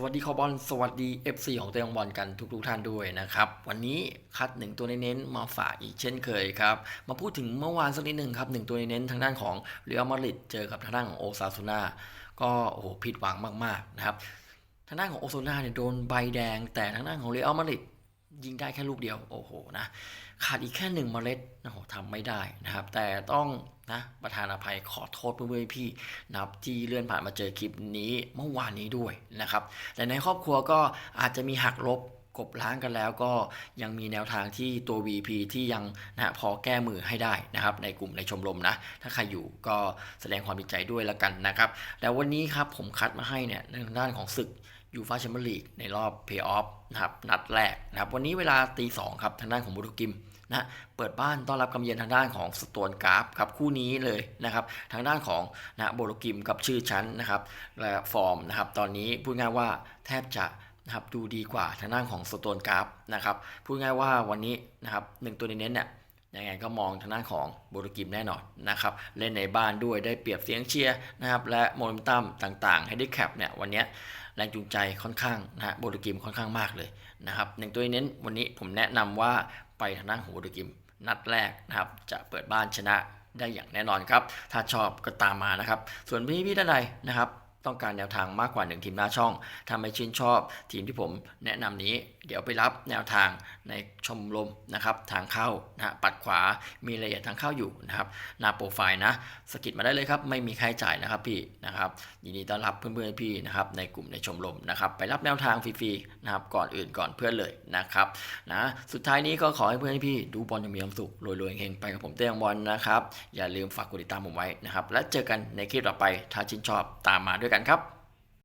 สวัสดีคอบอลสวัสดี FC ของเตยองบอลกันทุกๆท่านด้วยนะครับ วันนี้คัดหนึ่งตัวเน้นๆมาฝากอีกเช่นเคยครับ มาพูดถึงเมื่อวานสักนิดหนึ่งครับหนึ่งตัวเน้นๆทางด้านของเรอัลมาดริดเจอกับทางด้านของโอซาซูนาก็โอ้โหผิดหวังมากๆนะครับทางด้านของโอซาซูนาเนี่ยโดนใบแดง แต่ทางด้านของเรอัลมาดริดยิงได้แค่ลูกเดียวโอ้โหนะขาดอีกแค่หนึ่งเมล็ดโอ้โหทำไม่ได้นะครับแต่ต้อง นะประธานอภัยขอโทษเพื่อนๆพี่นะครับที่เลื่อนผ่านมาเจอคลิปนี้เมื่อวานนี้ด้วยนะครับแต่ในครอบครัวก็อาจจะมีหักลบ กบล้างกันแล้วก็ยังมีแนวทางที่ตัว VP ที่ยังนะพอแก้มือให้ได้นะครับ ในกลุ่มในชมรมนะ ถ้าใครอยู่ก็แสดงความดีใจด้วยละกันนะครับ แล้ววันนี้ครับผมคัดมาให้เนี่ยในด้านของศึกยูฟาแชมเปี้ยนลีกในรอบเพย์ออฟนะครับนัดแรกนะครับวันนี้เวลาตีสองครับทางด้านของบุรุกิมนะเปิดบ้านต้อนรับกำเยือนทางด้านของสโตนกราฟครับคู่นี้เลยนะครับทางด้านของนะโบโลกิมกับชื่อชั้นนะครับและฟอร์มนะครับตอนนี้พูดง่ายว่าแทบจะ นะครับดูดีกว่าทางด้านของสโตนกราฟนะครับพูดง่ายว่าวันนี้นะครับหนึ่งตัวเน้นๆเนี่ยยังไงก็มองทางด้านของโบโลกิมแน่นอนนะครับเล่นในบ้านด้วยได้เปรียบเสียงเชียร์นะครับและโมเมนตัมต่างๆ ให้ได้แคปเนี่ยวันนี้แรงจูงใจค่อนข้างนะฮะโบโลกิมค่อนข้างมากเลยนะครับหนึ่งตัวเน้นวันนี้ผมแนะนำว่าไปทางด้านของโบโลกิมนัดแรกนะครับจะเปิดบ้านชนะได้อย่างแน่นอนครับ ถ้าชอบก็ตามมานะครับ ส่วนพี่พี่ๆท่านใดนะครับ ต้องการแนวทางมากกว่า 1 ทีมหน้าช่อง ถ้าไม่ชื่นชอบทีมที่ผมแนะนำนี้ เดี๋ยวไปรับแนวทางในชมรมนะครับ ทางเข้านะฮะปัดขวามีรายละเอียดทางเข้าอยู่นะครับ หน้าโปรไฟล์นะสกิดมาได้เลยครับ ไม่มีค่าใช้จ่ายนะครับพี่นะครับยินดีต้อนรับเพื่อนๆพี่นะครับในกลุ่มในชมรมนะครับ ไปรับแนวทางฟรีๆนะครับก่อนอื่นก่อนเพื่อนเลยนะครับนะสุดท้ายนี้ก็ขอให้เพื่อนพี่ดูบอลอย่างมีความสุขรวยๆเฮงๆไปกับผมเต้ยงบอลนะครับอย่าลืมฝากกดติดตามผมไว้นะครับและเจอกันในคลิปต่อไปถ้าชื่นชอบตามมาด้วยด้วยกันครับ